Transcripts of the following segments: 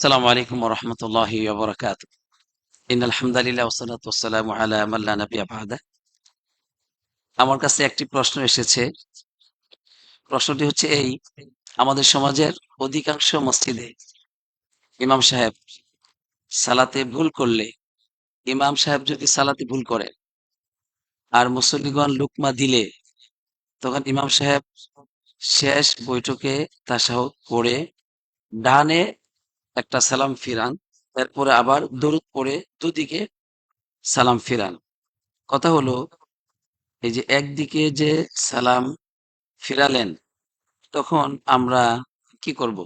السلام عليكم ورحمة الله وبركاته إن الحمد لله والصلاة والسلام على من لا نبي بعده আমার কাছে একটি প্রশ্ন এসেছে প্রশ্নটি হচ্ছে এই আমাদের সমাজের অধিকাংশ মসজিদে ইমাম সাহেব সালাতে ভুল করলে ইমাম সাহেব যদি সালাতে ভুল করেন আর মুসল্লিগণ লুকমা দিলে তখন ইমাম সাহেব শেষ বৈঠকে তাসাহুদ করে ডানে একটা সালাম ফিরান তারপরে আবার দরুদ পড়ে দুদিকে সালাম ফিরান। কথা হলো, এই যে একদিকে যে সালাম ফিরালেন, তখন আমরা কি করব?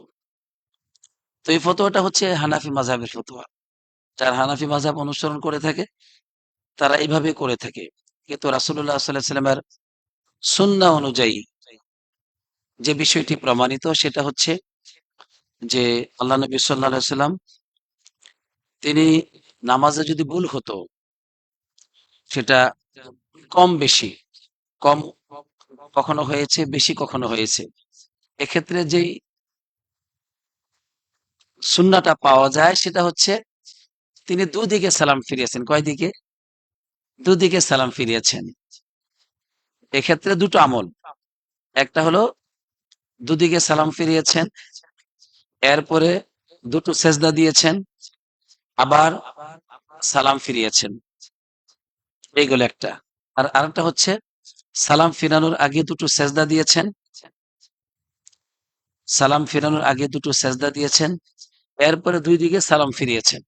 তো এই ফতোয়াটা হচ্ছে হানাফি মাঝহাবের ফতোয়া। যারা হানাফি মাঝহাব অনুসরণ করে থাকে, তারা এইভাবে করে থাকে। কিন্তু রাসুল্লাহ সাল্লাহ সাল্লামের সুন্না অনুযায়ী যে বিষয়টি প্রমাণিত, সেটা হচ্ছে যে আল্লাহ নবী সাল্লাম তিনি নামাজে যদি ভুল হতো, সেটা কম বেশি, কম কখনো হয়েছে, বেশি কখনো হয়েছে। এক্ষেত্রে যেই সুন্নাটা পাওয়া যায়, সেটা হচ্ছে তিনি দুদিকে সালাম ফিরিয়েছেন। কয় দিকে দুদিকে সালাম ফিরিয়েছেন। এক্ষেত্রে দুটো আমল। একটা হলো দুদিকে সালাম ফিরিয়েছেন এরপরে দুটো সেজদা দিয়েছেন, আবার সালাম ফিরিয়েছেন। এইগুলো একটা। আর আরেকটা হচ্ছে, সালাম ফিরানোর আগে দুটো সেজদা দিয়েছেন, সালাম ফিরানোর আগে দুটো সেজদা দিয়েছেন, এরপরে দুই দিকে সালাম ফিরিয়েছেন।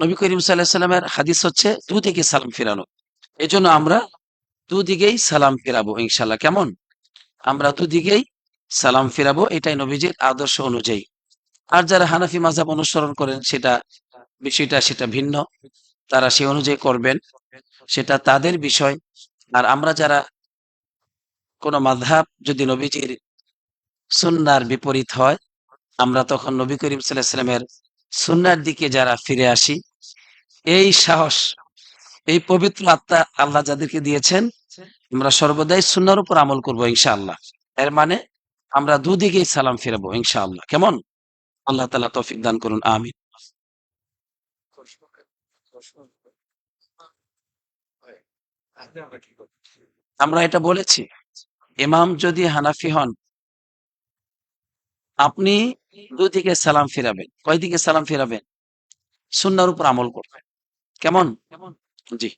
নবী করিম সাল্লামের হাদিস হচ্ছে দুদিকে সালাম ফিরানো। এজন্য জন্য আমরা দুদিকেই সালাম ফিরাবো ইনশাল্লাহ কেমন? আমরা দুদিকেই সালাম ফিরাবো, এটাই নবীজির আদর্শ অনুযায়ী। আর যারা হানাফি মাঝাব অনুসরণ করেন, সেটা বিষয়টা সেটা ভিন্ন। তারা সে অনুযায়ী করবেন, সেটা তাদের বিষয়। আর আমরা যারা কোন মাধাব যদি নবীজির সুন্নার বিপরীত হয়, আমরা তখন নবী করিম সাল্লামের সুন্নার দিকে যারা ফিরে আসি, এই সাহস, এই পবিত্র আত্মা আল্লাহ যাদেরকে দিয়েছেন, আমরা সর্বদাই সুন্নার উপর আমল করব ইনশাআল্লাহ। এর মানে আমরা দুদিকেই সালাম ফিরাবো, ইনশাআল্লাহ। কেমন? আল্লাহ তালা তৌফিক দান করুন, আমিন। আমরা এটা বলেছি, ইমাম যদি হানাফি হন, আপনি দুদিকে সালাম ফিরাবেন। কয় দিকে সালাম ফিরাবেন? সুন্নার উপর আমল করবেন। কেমন কেমন? জি।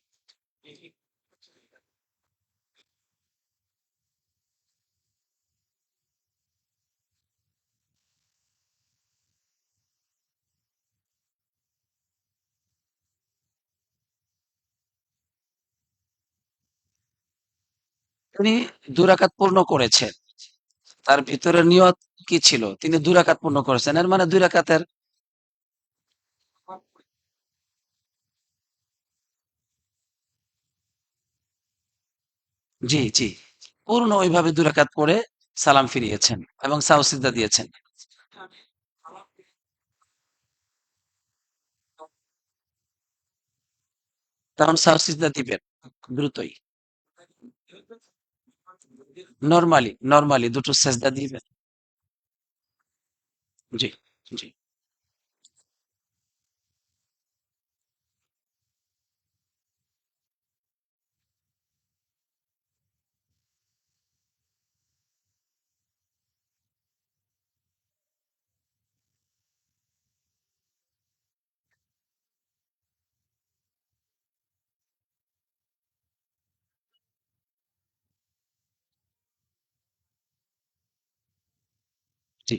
তিনি দুরাকাত পূর্ণ করেছেন। তার ভিতরে নিয়ত কি ছিল? তিনি দুরাকাত পূর্ণ করেছেন। এর মানে দুই রাকাতের জি জি। পূর্ণ ওইভাবে দুরাকাত পড়ে সালাম ফিরিয়েছেন এবং সাউসিদা দিয়েছেন। তখন সাউসিদা দিবেন দ্রুতই। নরমালি নর্মালি দুটো সেজদা দিবেন জি জি। জি।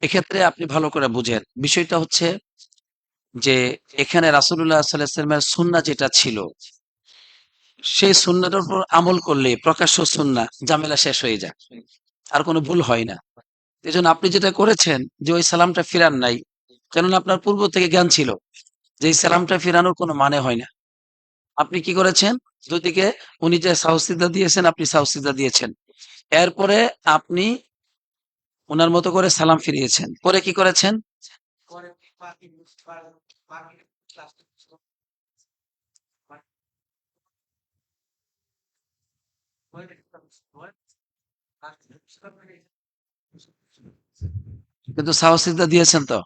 এক্ষেত্রে আপনি ভালো করে বুঝেন। বিষয়টা হচ্ছে যে, এখানে রাসুল্লাহ সাল্লামের সুন্না যেটা ছিল, সেই সুন্নাটার উপর আমল করলে প্রকাশ্য সুন্না জামেলা শেষ হয়ে যায়। আর কোনো ভুল হয় না। এই আপনি যেটা করেছেন যে, ওই সালামটা ফিরান নাই, কেননা আপনার পূর্ব থেকে জ্ঞান ছিল যে, এই সালামটা ফিরানোর কোনো মানে হয় না। আপনি কি করেছেন? দুদিকে উনি যে সাহসিদা দিয়েছেন, আপনি সাহসিদা দিয়েছেন। এরপরে আপনি ওনার মতো করে সালাম ফিরিয়েছেন। পরে কি করেছেন? কিন্তু সাহসিদা দিয়েছেন তো?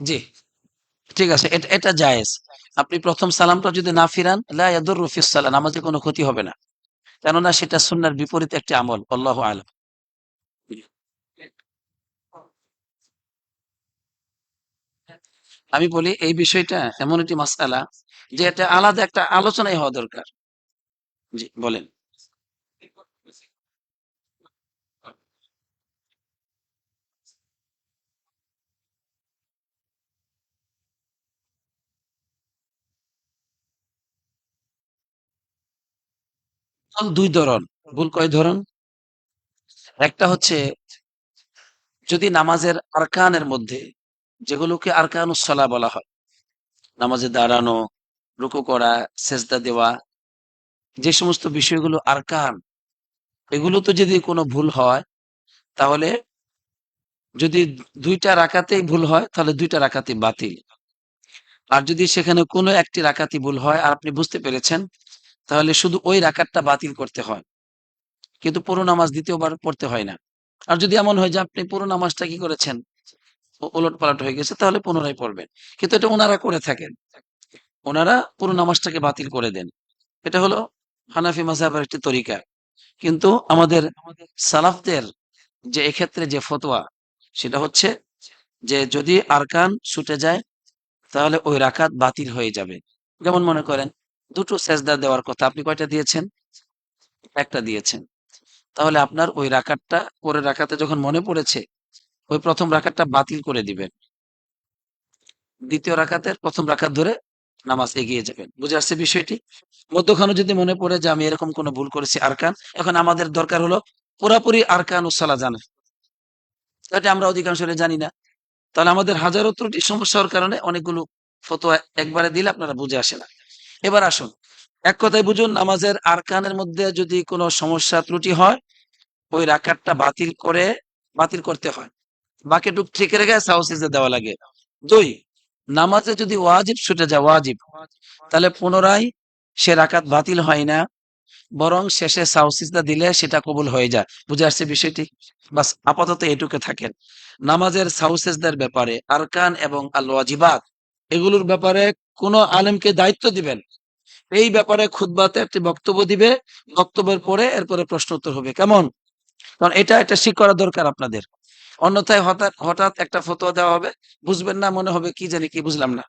জি। ঠিক আছে, এটা জায়েজ। আপনি প্রথম সালামটা যদি না ফিরান, লা ইয়াদুররু ফিস সালাম, নামাজে কোনো ক্ষতি হবে না। কেননা সেটা সুন্নাহর বিপরীত একটি আমল, আল্লাহু আলাম। আমি বলি এই বিষয়টা এমন একটি মাসআলা যে এটা আলাদা একটা আলোচনাই হওয়া দরকার। জি, বলেন। দুই ধরন, ভুল কয় ধরন? একটা হচ্ছে যদি নামাজের আরকানের মধ্যে যেগুলোকে আরকানুসসালাহ বলা হয়। নামাজে দাঁড়ানো, রুকু করা, সেজদা দেওয়া, যে সমস্ত বিষয়গুলো আরকান এগুলো তো যদি কোনো ভুল হয়, তাহলে যদি দুইটা রাখাতেই ভুল হয়, তাহলে দুইটা রাকাতে বাতিল। আর যদি সেখানে কোনো একটি রাকাতি ভুল হয়, আর আপনি বুঝতে পেরেছেন, তাহলে শুধু ওই রাকাতটা বাতিল করতে হয়। কিন্তু পুরো নামাজ দ্বিতীয়বার পড়তে হয় না। আর যদি এমন হয় যে আপনি পুরো নামাজটা কি করেছেন? ওলট পালট হয়ে গেছে, তাহলে পুনরায় পড়বেন। কিন্তু এটা ওনারা করে থাকেন। ওনারা পুরো নামাজটাকে বাতিল করে দেন। এটা হলো হানাফি মাযহাবের একটি তরিকা। কিন্তু আমাদের সালাফদের যে এক্ষেত্রে যে ফতোয়া, সেটা হচ্ছে যে যদি আরকান ছুটে যায়, তাহলে ওই রাকাত বাতিল হয়ে যাবে। যেমন মনে করেন, দুটো সেজদা দেওয়ার কথা আপনি কয়টা দিয়েছেন? একটা দিয়েছেন। তাহলে আপনার ওই রাকাতটা, পরের রাকাতে যখন মনে পড়েছে ওই প্রথম রাখাতটা বাতিল করে দিবেন। দ্বিতীয় রাখাতের প্রথম রাকাত ধরে নামাজ এগিয়ে যাবেন। বুঝে আসছে বিষয়টি? মধ্যখানে যদি মনে পড়ে যে আমি এরকম কোনো ভুল করেছি আরকান, এখন আমাদের দরকার হলো পুরাপুরি আরকান উসালা জানা। এটা আমরা অধিকাংশ জানি না। তাহলে আমাদের হাজারো ত্রুটি সমস্যা হওয়ার কারণে অনেকগুলো ফতোয়া একবারে দিলে আপনারা বুঝে আসে না। এবার আসুন। এক কথায় বুঝুন, নামাজের আরকানের মধ্যে যদি কোনো সমস্যা ত্রুটি হয়, ওই রাকাতটা বাতিল করে, বাতিল করতে হয়। বাকিটুক ঠিক রেখে সাউসিজে দেওয়া লাগে। দুই, নামাজে যদি ওয়াজিব ছুটে যায়, ওয়াজিব। তাহলে পুনরায় সে রাকাত বাতিল হয় না, বরং শেষে সাউসিজদা দিলে সেটা কবুল হয়ে যায়। বুঝে আসছে বিষয়টি? বাস আপাতত এটুকে থাকেন। নামাজের সাউসেজদের ব্যাপারে আরকান এবং আল ওয়াজিবাত এগুলোর ব্যাপারে কোন আলেমকে দায়িত্ব দিবেন? এই ব্যাপারে খুদবাতে একটি বক্তব্য দিবে, বক্তব্যের পরে এরপরে প্রশ্ন উত্তর হবে। কেমন? কারণ এটা একটা ঠিক করা দরকার আপনাদের। অন্যথায় হঠাৎ হঠাৎ একটা ফতোয়া দেওয়া হবে। বুঝবেন না, মনে হবে কি জানি কি, বুঝলাম না।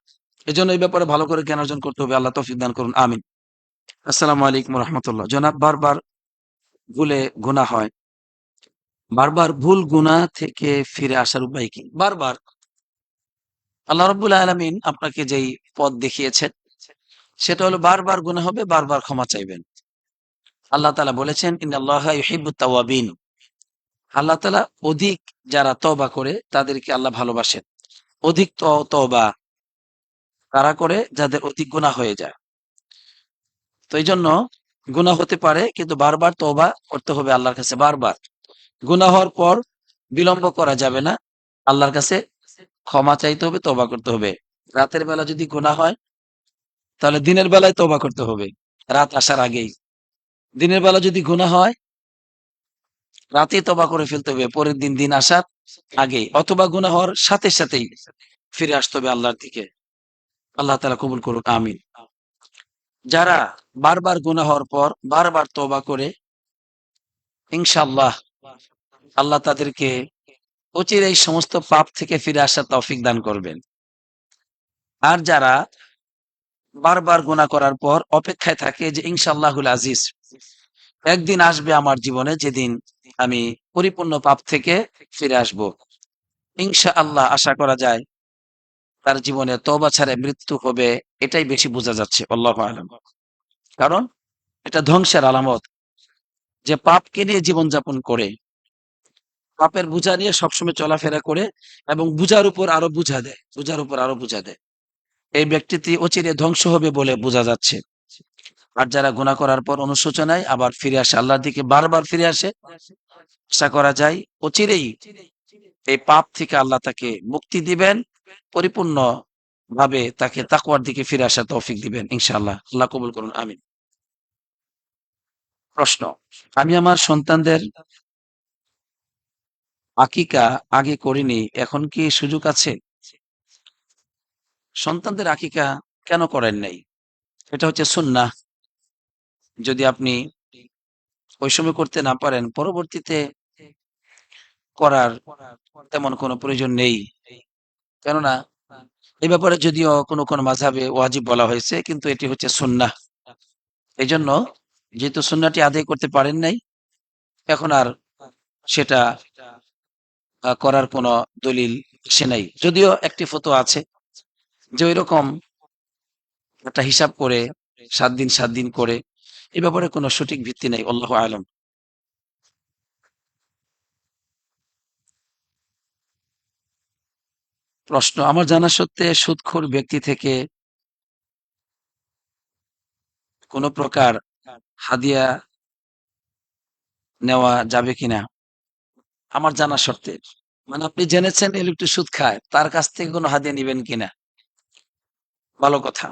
এই জন্য এই ব্যাপারে ভালো করে জ্ঞান অর্জন করতে হবে। আল্লাহ তৌফিক দান করুন। আমিন। আসসালামু আলাইকুম রহমতুল্লাহ। জনাব, বারবার ভুলে গুনাহ হয়। বারবার ভুল গুনাহ থেকে ফিরে আসার উপায় কি? বারবার। আল্লাহ রব্বুল আলমিন আপনাকে যেই পথ দেখিয়েছেন, সেটা হলো বারবার গুনাহ হবে, বারবার ক্ষমা চাইবেন। আল্লাহ তালা বলেছেন, ইন্নাল্লাহ ইউহিব্বুত তাওয়াবিন। আল্লাহ তালা অধিক যারা তবা করে, তাদেরকে আল্লাহ ভালোবাসেন। অধিক তবা তারা করে যাদের অধিক গুণা হয়ে যায়। তো এই জন্য গুণা হতে পারে, কিন্তু বারবার তবা করতে হবে আল্লাহর কাছে বারবার। গুণা হওয়ার পর বিলম্ব করা যাবে না। আল্লাহর কাছে ক্ষমা চাইতে হবে তবা করতে হবে। রাতের বেলা যদি গুণা হয়, তাহলে দিনের বেলায় তবা করতে হবে। রাত আসার আগেই। দিনের বেলা যদি গুণা হয় রাতে তবা করে ফেলতে হবে, পরের দিন দিন আসার আগে, অথবা গুণা হওয়ার সাথে সাথেই ফিরে আসতে হবে আল্লাহর দিকে। আল্লাহ তালা কবুল করুক, আমিন। যারা বারবার গুণা হওয়ার পর বারবার তবা করে ইনশাল্লাহ আল্লাহ তাদেরকে অচির এই সমস্ত পাপ থেকে ফিরে আসার তৌফিক দান করবেন। আর যারা বারবার গুণা করার পর অপেক্ষায় থাকে যে ইনশাআল্লাহুল আজিজ, একদিন আসবে আমার জীবনে, যেদিন আমি পরিপূর্ণ পাপ থেকে ফিরে আসব। ইনশা আল্লাহ আশা করা যায় তার জীবনে তবা ছাড়া মৃত্যু হবে, এটাই বেশি বোঝা যাচ্ছে, আল্লাহ আলম। কারণ এটা ধ্বংসের আলামত। যে পাপকে নিয়ে জীবনযাপন করে, পাপের বোঝা নিয়ে সবসময় চলাফেরা করে এবং বুঝার উপর আরও বুঝা দেয়, বুঝার উপর আরও বুঝা দেয়। এই ব্যক্তিটি অচিরে ধ্বংস হবে বলে বোঝা যাচ্ছে। আর যারা গুণা করার পর অনুশোচনায় আবার ফিরে আসে, আল্লাহর দিকে বারবার ফিরে আসে আশা করা যায়। অচিরেই এই পাপ থেকে আল্লাহ তাকে মুক্তি দিবেন পরিপূর্ণ ভাবে তাকে তাকওয়ার দিকে ফিরে আসার তৌফিক দিবেন, ইনশাআল্লাহ। আল্লাহ কবুল করুন, আমিন। প্রশ্ন, আমি আমার সন্তানদের আকিকা আগে করিনি, এখন কি সুযোগ আছে? সন্তানদের আকিকা কেন করেন নাই? এটা হচ্ছে সুন্নাহ। যদি আপনি ওই সময় করতে না পারেন, পরবর্তীতে করার তেমন কোনো প্রয়োজন নেই। কেননা, এই ব্যাপারে যদিও কোনো কোনো মাঝাবে ওয়াজিব বলা হয়েছে, কিন্তু এটি হচ্ছে সুন্নাহ। এই জন্য যেহেতু সুন্নাটি আদায় করতে পারেন নাই, এখন আর সেটা করার কোনো দলিল সে নাই। যদিও একটি ফটো আছে যে ওই রকম একটা হিসাব করে সাত দিন সাত দিন করে এই ব্যাপারে কোনো সঠিক ভিত্তি নেই, আল্লাহ আলম। প্রশ্ন, আমার জানা সত্ত্বে সুদখোর ব্যক্তি থেকে কোনো প্রকার হাদিয়া নেওয়া যাবে কিনা? আমার জানা সত্ত্বে। মানে আপনি জেনেছেন একটু সুদ খায়, তার কাছ থেকে কোনো হাদিয়া নিবেন কিনা? ভালো কথা।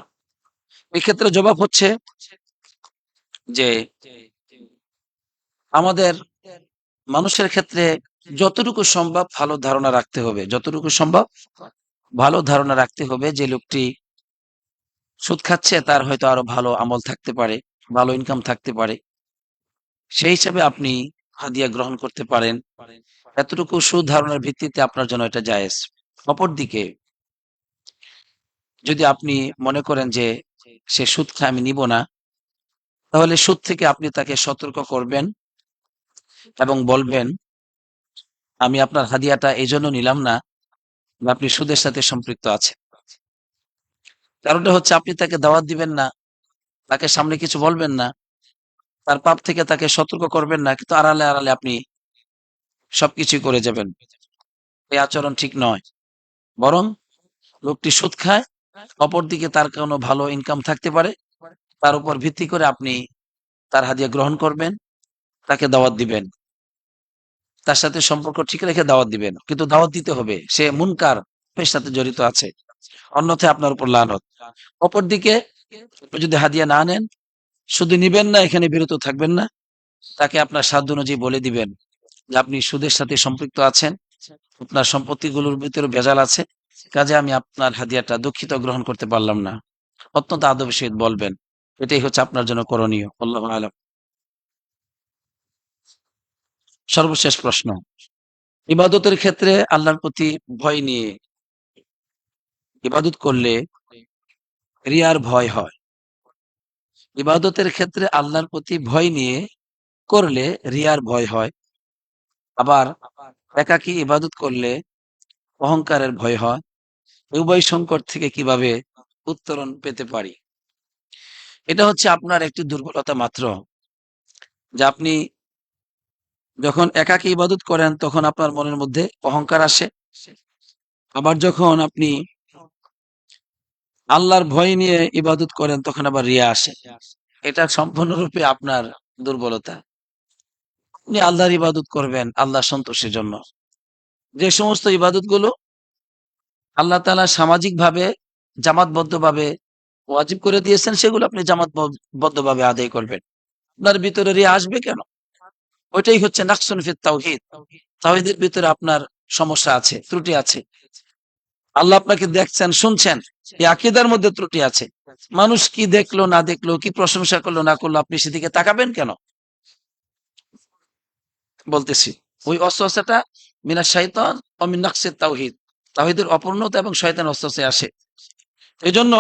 এক্ষেত্রে জবাব হচ্ছে যে আমাদের মানুষের ক্ষেত্রে যতটুকু সম্ভব ভালো ধারণা রাখতে হবে। যতটুকু সম্ভব ভালো ধারণা রাখতে হবে যে লোকটি সুদ খাচ্ছে, তার হয়তো আরও ভালো আমল থাকতে পারে, ভালো ইনকাম থাকতে পারে। সেই হিসাবে আপনি হাদিয়া গ্রহণ করতে পারেন। এতটুকু সুদ ধারণার ভিত্তিতে আপনার জন্য এটা জায়েজ। অপরদিকে যদি আপনি মনে করেন যে সে সুদ খায়, আমি নিব না তাহলে সুদ থেকে আপনি তাকে সতর্ক করবেন এবং বলবেন, আমি আপনার হাদিয়াটা এই জন্য নিলাম না আপনি সুদের সাথে সম্পৃক্ত আছে কারণটা হচ্ছে আপনি তাকে দাওয়াত দিবেন না, তাকে সামনে কিছু বলবেন না, তার পাপ থেকে তাকে সতর্ক করবেন না, কিন্তু আড়ালে আড়ালে আপনি সবকিছু করে যাবেন। এই আচরণ ঠিক নয়। বরং লোকটি সুদ খায়, অপরদিকে তার কোনো ভালো ইনকাম থাকতে পারে তার উপর ভিত্তি করে আপনি তার হাদিয়া গ্রহণ করবেন, তাকে দাওয়াত দিবেন। তার সাথে সম্পর্ক ঠিক রেখে দাওয়াত দিবেন। কিন্তু দাওয়াত দিতে হবে, সে মুনকার সাথে জড়িত আছে। অন্যথায় আপনার উপর লানত। অপরদিকে যদি হাদিয়া না নেন শুধু নিবেন না, এখানে বিরত থাকবেন না। তাকে আপনার সাধ্য অনুযায়ী বলে দিবেন যে আপনি সুদের সাথে সম্পৃক্ত আছেন, আপনার সম্পত্তিগুলোর ভিতরে ভেজাল আছে। কাজে আমি আপনার হাদিয়াটা দুঃখিত গ্রহণ করতে পারলাম না। অত্যন্ত আদবের সহিত বলবেন। এটাই হচ্ছে আপনার জন্য করণীয়, আল্লাহ আলম। সর্বশেষ প্রশ্ন, ইবাদতের ক্ষেত্রে আল্লাহর প্রতি ভয় নিয়ে ইবাদত করলে রিয়ার ভয় হয়। ইবাদতের ক্ষেত্রে আল্লাহর প্রতি ভয় নিয়ে করলে রিয়ার ভয় হয়। আবার একাকী ইবাদত করলে অহংকারের ভয় হয়। উভয় সংকট থেকে কীভাবে উত্তরণ পেতে পারি? এটা হচ্ছে আপনার একটি দুর্বলতা মাত্র। যে আপনি যখন একাকী ইবাদত করেন, তখন আপনার মনের মধ্যে অহংকার আসে। আবার যখন আপনি আল্লাহর ভয় নিয়ে ইবাদত করেন, তখন আবার রিয়া আসে। এটা সম্পূর্ণরূপে আপনার দুর্বলতা। আপনি আল্লাহর ইবাদত করবেন আল্লাহ সন্তোষের জন্য। যে সমস্ত ইবাদতগুলো আল্লাহ তালা সামাজিক ভাবে জামাতবদ্ধ ভাবে ওয়াজিব করে দিয়েছেন, সেগুলো আপনি জামাতবদ্ধ ভাবে আদায় করবেন। আপনার ভিতরে রিয়া আসবে কেন? ওইটাই হচ্ছে নাকসুন ফিত তাওহিদ। তাওহিদের ভিতরে আপনার সমস্যা আছে, ত্রুটি আছে। আল্লাহ আপনাকে দেখছেন, শুনছেন আকিদার মধ্যে ত্রুটি আছে। মানুষ কি দেখল, না দেখল, কি প্রশংসা করল, না করল, আপনি সেদিকে তাকাবেন কেন? বলতেছি, ওই অস্ত্রটা মিনা শৈতান অমিন তাওহিদ। তাওহিদের অপূর্ণতা এবং শয়তান অস্ত্রসে আসে। এই জন্য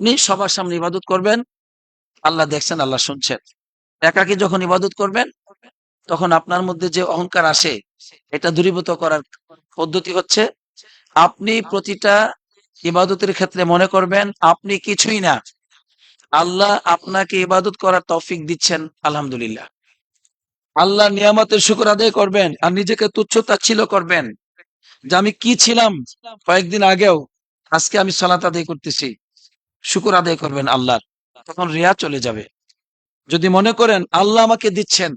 আপনি সবার সামনে ইবাদত করবেন। আল্লাহ দেখছেন, আল্লাহ শুনছেন। একাকি যখন ইবাদত করবেন, তখন আপনার মধ্যে যে অহংকার আসে, এটা দূরীভূত করার পদ্ধতি হচ্ছে, আপনি প্রতিটা ইবাদতের ক্ষেত্রে মনে করবেন, আপনি কিছুই না। আল্লাহ আপনাকে ইবাদত করার তৌফিক দিচ্ছেন, আলহামদুলিল্লাহ। আল্লাহ নিয়ামতের শুকর আদায় করবেন আর নিজেকে তুচ্ছ তাচ্ছিল্য করবেন। যে আমি কি ছিলাম কয়েকদিন আগেও, আজকে আমি সালাত আদায় করতেছি। শুকর আদায় করবেন আল্লাহর। তখন রিয়া চলে যাবে। যদি মনে করেন, আল্লাহ আমাকে দিচ্ছেন।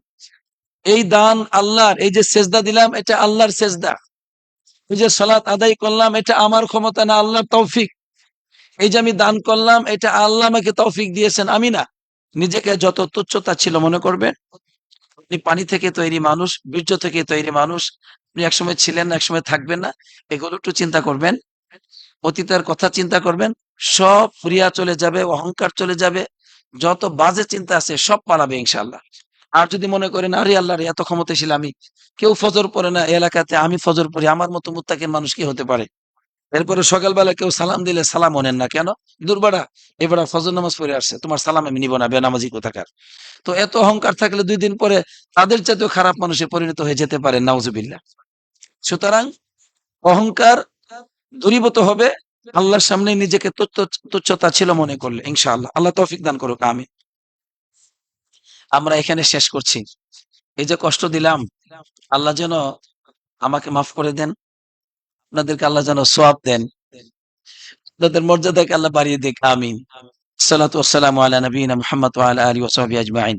এই দান আল্লাহর, এই যে সেজদা দিলাম, এটা আল্লাহর সেজদা। এই যে সালাত আদায় করলাম, এটা আমার ক্ষমতা না, আল্লাহর তৌফিক। এই যে আমি দান করলাম, এটা আল্লাহ আমাকে তৌফিক দিয়েছেন। আমি না, নিজেকে যত তুচ্ছতা ছিল, মনে করবেন? আপনি পানি থেকে তৈরি মানুষ, বীর্য থেকে তৈরি মানুষ। আপনি একসময় ছিলেন না, একসময় থাকবেন না। এগুলো একটু চিন্তা করবেন। অতীতের কথা চিন্তা করবেন। সব ফুরিয়া চলে যাবে, অহংকার চলে যাবে, যত বাজে চিন্তা আছে সব পালাবে ইনশাল্লাহ আর যদি মনে করেন, আরে আল্লাহর এত ক্ষমতাশীল আমি, কেউ ফজর পড়ে না এলাকাতে, আমি ফজর পড়ি, আমার মতো মুত্তাকিন মানুষ কি হতে পারে? এরপরে সকালবেলা কেউ সালাম দিলে, সালাম নেন না কেন? দুর্বাড়া এবার ফজর নামাজ পড়ে আসছে, তোমার সালাম আমি নিব না, বেনামাজি কোথাকার? তো এত অহংকার থাকলে দুই দিন পরে তাদের চাইতেও খারাপ মানুষে পরিণত হয়ে যেতে পারে, নাউজুবিল্লাহ। সুতরাং অহংকার দূরীভূত হবে আল্লাহর সামনে নিজেকে তুচ্ছতা ছিল মনে করলে, ইনশাআল্লাহ। আল্লাহ তৌফিক দান করুক আমি আমরা এখানে শেষ করছি। এই যে কষ্ট দিলাম, আল্লাহ যেন আমাকে মাফ করে দেন, আপনাদেরকে আল্লাহ যেন সোয়াব দেন। আপনাদের মর্যাদাকে আল্লাহ বাড়িয়ে দিক, আমিন। সালাতু ওয়াসসালামু আলা নবিয়িনা মুহাম্মদ আলা আলিহি ওয়া সাহবিহি আজমাইন।